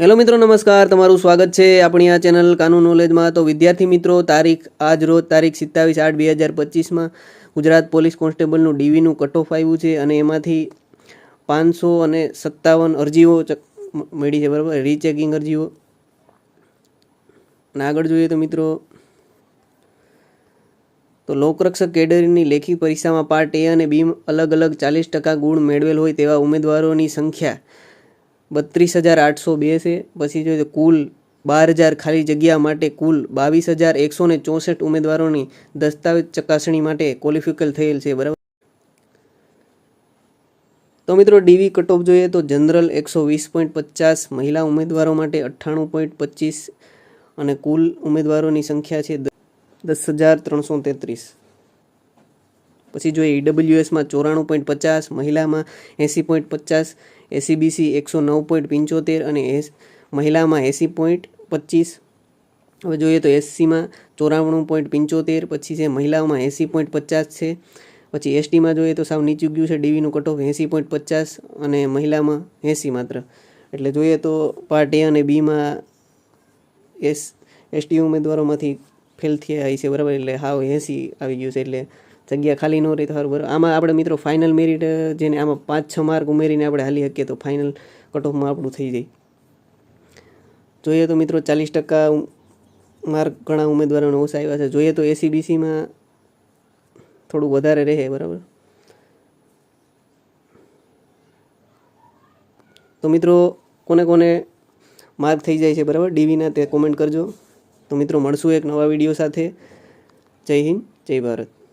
Hello મિત્રો, નમસ્કાર. તમારું સ્વાગત છે આપણી આ ચેનલ કાનૂન નોલેજમાં. તો વિદ્યાર્થી મિત્રો, તારીખ આજ રોજ તારીખ સિત્તાવીસ આઠ બે હજાર પચીસમાં ગુજરાત પોલીસ કોન્સ્ટેબલનું ડીવીનું કટ ઓફ આવ્યું છે અને એમાંથી પાંચસો અને સત્તાવન અરજીઓ મળી છે, બરાબર? રીચેકિંગ અરજીઓ. અને આગળ જોઈએ તો મિત્રો, તો લોકરક્ષક કેડરની લેખિત પરીક્ષામાં પાર્ટ એ અને બી અલગ અલગ ચાલીસ ટકા ગુણ મેળવેલ હોય તેવા ઉમેદવારોની સંખ્યા બત્રીસ હજાર આઠસો બે છે. પછી જોઈએ તો કુલ બાર હજાર ખાલી જગ્યા માટે કુલ બાવીસ હજાર એકસો ને ચોસઠ ઉમેદવારોની દસ્તાવેજ ચકાસણી માટે ક્વોલિફિકલ થયેલ છે, બરાબર? તો મિત્રો ડીવી કટ જોઈએ તો જનરલ એકસો વીસ પોઈન્ટ પચાસ, મહિલા ઉમેદવારો માટે અઠ્ઠાણું પોઈન્ટ પચીસ અને કુલ ઉમેદવારોની સંખ્યા છે દસ હજાર ત્રણસો તેત્રીસ. પછી જોઈએ ઈડબ્લ્યુએસમાં ચોરાણું પોઈન્ટ પચાસ, મહિલામાં એંસી પોઈન્ટ પચાસ એસીબીસી એકસો નવ પોઈન્ટ પંચોતેર અને એસ, મહિલામાં એંસી પોઈન્ટ પચીસ. હવે જોઈએ તો એસસીમાં ચોરાણું પોઈન્ટ પંચોતેર, પછી છે મહિલાઓમાં એંસી પોઈન્ટ પચાસ છે. પછી એસટીમાં જોઈએ તો સાવ નીચું ગયું છે ડીવીનું કટ ઓફ એંસી પોઈન્ટ પચાસ અને મહિલામાં એંસી માત્ર. એટલે જોઈએ તો પાર્ટ એ અને બીમાં એસ એસટી ઉમેદવારોમાંથી ફેલ થયા છે બરાબર, એટલે હાવ એંસી આવી ગયું છે, એટલે જગ્યા ખાલી ન રહી તો સારું બરાબર. આમાં આપણે મિત્રો ફાઇનલ મેરિટ જેને આમાં પાંચ છ માર્ક ઉમેરીને આપણે હાલી શકીએ તો ફાઇનલ કટ આપણું થઈ જાય. જોઈએ તો મિત્રો ચાલીસ ટકા માર્ક ઘણા ઉમેદવારોને ઓછા આવ્યા છે. જોઈએ તો એસીબીસીમાં થોડું વધારે રહે, બરાબર. તો મિત્રો કોને કોને માર્ક થઈ જાય છે, બરાબર? ડીવીના તે કોમેન્ટ કરજો. તો મિત્રો મળશું એક નવા વીડિયો સાથે. જય હિન્દ, જય ભારત.